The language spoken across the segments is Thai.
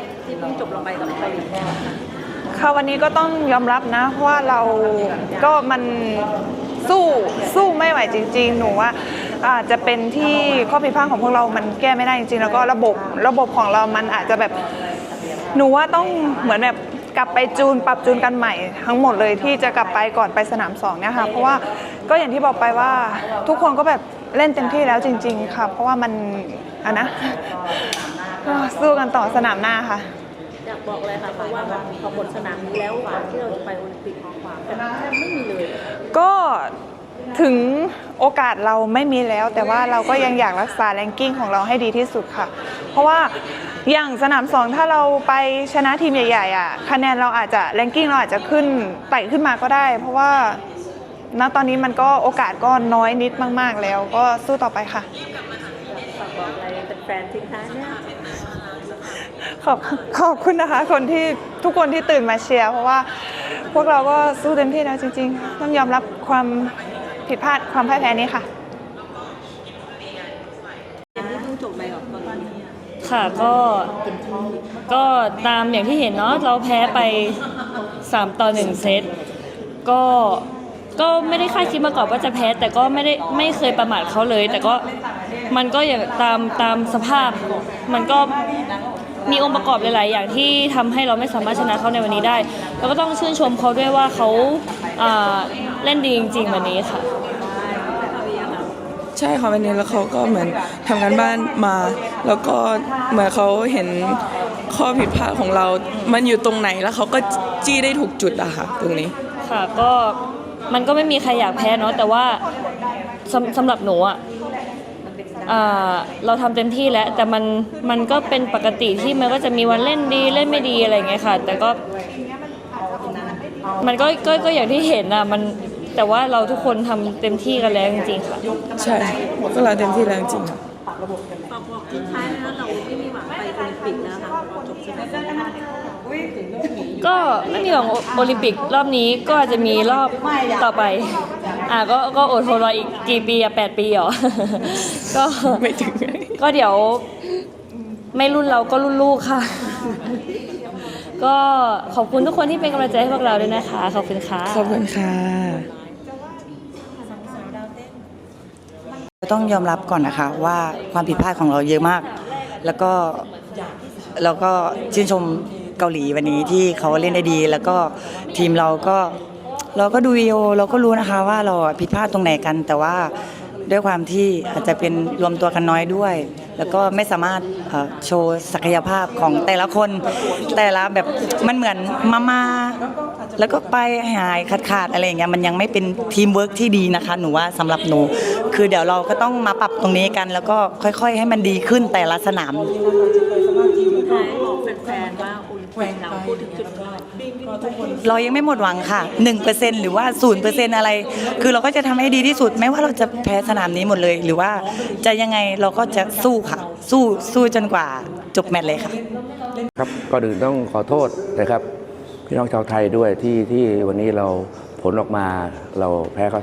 มที่เพิ่งจบลงไปกับเกาหลีค่ะวันนี้ก็ต้องยอมรับนะว่าเราก็มันสู้สู้ไม่ไหวจริง ๆ หนูว่าอาจจะเป็นที่ข้อผิดพลาดของพวกเรา มันแก้ไม่ได้จริงๆ แล้วก็ระบบระบบของเรามันอาจจะแบบหนูว่าต้องเหมือนแบบกลับไปจูนปรับจูนกันใหม่ทั้งหมดเลยที่จะกลับไปก่อนไปสนามสองเนี่ยค่ะเพราะว่าก็อย่างที่บอกไปว่าทุกคนก็แบบเล่นเต็มที่แล้วจริง ๆ ค่ะ เพราะว่ามันอะนะ ก็สู้กันต่อสนามหน้าค่ะ อยากบอกเลยค่ะเพราะว่าแบบพอหมดสนามนี้แล้วก่อนที่เราจะไปโอลิมปิกของความแบบแทบไม่มีเลย ก็ถึงโอกาสเราไม่มีแล้ว แต่ว่าเราก็ยังอยากรักษาแรงกิ้งของเราให้ดีที่สุดค่ะ เพราะว่าอย่างสนามสองถ้าเราไปชนะทีมใหญ่ๆอะคะแนนเราอาจจะแรงกิ้งเราอาจจะขึ้นไต่ขึ้นมาก็ได้ เพราะว่าณตอนนี้มันก็โอกาสก็น้อยนิดมาก ๆ แล้วก็สู้ต่อไปค่ะ ฝากบอกอะไรเป็นแฟนๆทิ้งท้ายเนี่ย ขอบขอบคุณนะคะ คนที่ทุกคนที่ตื่นมาเชียร์เพราะว่าพวกเราก็สู้เต็มที่แล้วจริง ๆ ต้องยอมรับความผิดพลาดความพ่ายแพ้นี้ค่ะ ที่เพิ่งจบไปกับเกาหลีค่ะก็ก็ตามอย่างที่เห็นเนาะเราแพ้ไป 3 ต่อ 1 เซตก็ก็ไม่ได้คาดคิดมาก่อนว่าจะแพ้ แต่ก็ไม่ได้ไม่เคยประมาทเขาเลย แต่ก็มันก็อย่างตามตามสภาพ มันก็ มีองค์ประกอบหลาย ๆ อย่างที่ทำให้เราไม่สามารถชนะเขาในวันนี้ได้แล้วก็ต้องชื่นชมเขาด้วยว่าเขาอ่าเล่นดีจริง ๆ วันนี้ค่ะ ใช่ค่ะวันนี้แล้วเขาก็เหมือนทำการบ้านมา แล้วก็เหมือนเขาเห็นข้อผิดพลาดของเรา มันอยู่ตรงไหนแล้วเขาก็จี้ได้ถูกจุดอะค่ะตรงนี้ค่ะก็มันก็ไม่มีใครอยากแพ้เนาะแต่ว่าสำสำหรับหนูอะอ่า เราทำเต็มที่แล้วแต่มันมันก็เป็นปกติที่มันก็จะมีวันเล่นดีเล่นไม่ดีอะไรอย่างเงี้ยค่ะ แต่ก็มันก็ก็ก็อย่างที่เห็นอะมันแต่ว่าเราทุกคนทำเต็มที่กันแล้วจริงๆค่ะใช่ก็เราเต็มที่แล้วจริงๆค่ะฝากบอกทิ้งท้ายนะเราไม่มีหวังไปโอลิมปิกแล้วค่ะจบใช่ไหมก็ไม่มีของโอลิมปิกรอบนี้ก็อาจจะมีรอบต่อไป อะก็ก็อดทนรออีกกี่ปีอะแปดปีเหรอ ก็ไม่ถึงก็เดี๋ยวไม่รุ่นเราก็รุ่นลูกค่ะ ก็ขอบคุณทุกคนที่เป็นกำลังใจให้พวกเราด้วยนะคะ ขอบคุณค่ะ ขอบคุณค่ะ ต้องยอมรับก่อนนะคะว่าความผิดพลาดของเราเยอะมาก แล้วก็เราก็ชื่นชมเกาหลีวันนี้ที่เขาเล่นได้ดี แล้วก็ทีมเราก็เราก็ดูวิดีโอเราก็รู้นะคะว่าเราอะผิดพลาดตรงไหนกัน แต่ว่า ด้วยความที่อาจจะเป็นรวมตัวกันน้อยด้วย แล้วก็ไม่สามารถเอ่อโชว์ศักยภาพของแต่ละคนแต่ละแบบมันเหมือนมามาแล้วก็ไปหายขาดขาดๆอะไรอย่างเงี้ยมันยังไม่เป็นทีมเวิร์กที่ดีนะคะ หนูว่าสำหรับหนู คือเดี๋ยวเราก็ต้องมาปรับตรงนี้กัน แล้วก็ค่อยๆ ให้มันดีขึ้นแต่ละสนามทิ้งท้ายบอกแฟนๆว่าโอลิมปิกเราพูดถึงจุดนี้เรายังไม่หมดหวังค่ะ 1%หรือว่า 0%อะไร คือเราก็จะทำให้ดีที่สุด ไม่ว่าเราจะแพ้สนามนี้หมดเลย หรือว่าจะยังไงเราก็จะสู้ค่ะ สู้สู้จนกว่าจบแมตช์เลยค่ะ ครับก่อนอื่นต้องขอโทษนะครับ พี่น้องชาวไทยด้วยที่ที่วันนี้เราผลออกมาเราแพ้เขา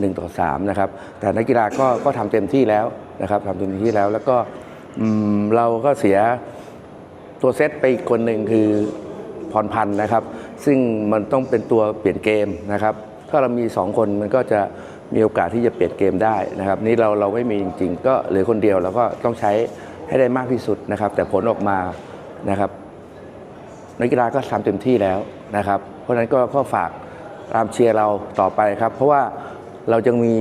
หนึ่งต่อสามนะครับ แต่นักกีฬาก็ก็ทำเต็มที่แล้วนะครับทำเต็มที่แล้วแล้วก็อืมเราก็เสียตัวเซตไปอีกคนหนึ่งคือพรพันธ์นะครับ ซึ่งมันต้องเป็นตัวเปลี่ยนเกมนะครับ ถ้าเรามีสองคนมันก็จะมีโอกาสที่จะเปลี่ยนเกมได้นะครับ นี่เราเราไม่มีจริง ๆ ก็เหลือคนเดียวเราก็ต้องใช้ ให้ได้มากที่สุดนะครับ แต่ผลออกมานะครับนักกีฬาก็ทำเต็มที่แล้วนะครับ เพราะฉะนั้นก็ก็ฝากตามเชียร์เราต่อไปครับ เพราะว่าเราจะมี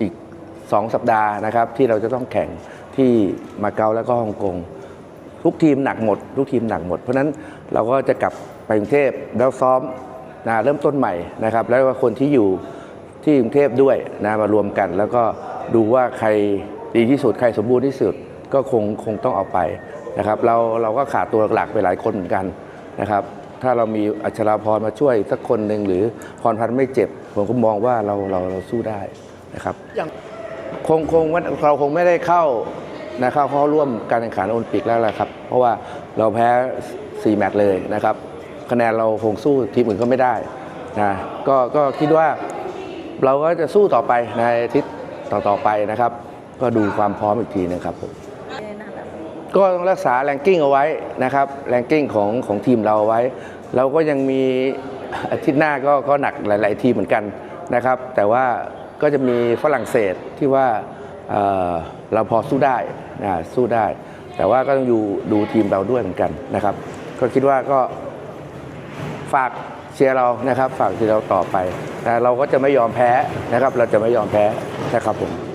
อีก 2 สัปดาห์นะครับ ที่เราจะต้องแข่งที่มาเก๊าแล้วก็ฮ่องกงทุกทีมหนักหมดทุกทีมหนักหมด เพราะฉะนั้นเราก็จะกลับไปกรุงเทพแล้วซ้อมนะเริ่มต้นใหม่นะครับ แล้วก็คนที่อยู่ที่กรุงเทพด้วยนะมารวมกัน แล้วก็ดูว่าใครดีที่สุดใครสมบูรณ์ที่สุด ก็คงคงต้องเอาไปนะครับเราเราก็ขาดตัวหลักไปหลายคนเหมือนกันนะครับถ้าเรามีอัชราพรมาช่วยสักคนหนึ่งหรือพรพันธ์ไม่เจ็บ ผมก็มองว่าเราเราเราสู้ได้นะครับคงคงว่าเราคงไม่ได้เข้านะครับเข้าร่วมการแข่งขันโอลิมปิกแล้วแหละครับ เพราะว่าเราแพ้ 4 แมตช์เลยนะครับ คะแนนเราคงสู้ทีมอื่นก็ไม่ได้นะก็ก็คิดว่าเราก็จะสู้ต่อไปในอาทิศต่อๆไปนะครับ ก็ดูความพร้อมอีกทีนะครับผม ก็ต้องรักษาแรงกิ้งเอาไว้นะครับแรงกิ้งของของทีมเราเอาไว้ เราก็ยังมีอาทิตย์หน้าก็ก็หนักหลาย ๆ ทีเหมือนกันนะครับ แต่ว่าก็จะมีฝรั่งเศสที่ว่าเเราพอสู้ได้นะสู้ได้ แต่ว่าก็ต้องอยู่ดูทีมเราด้วยเหมือนกันนะครับ ก็คิดว่าก็ฝากเชียร์เรานะครับ ฝากเชียร์เราต่อไปแต่เราก็จะไม่ยอมแพ้นะครับ เราจะไม่ยอมแพ้นะครับผม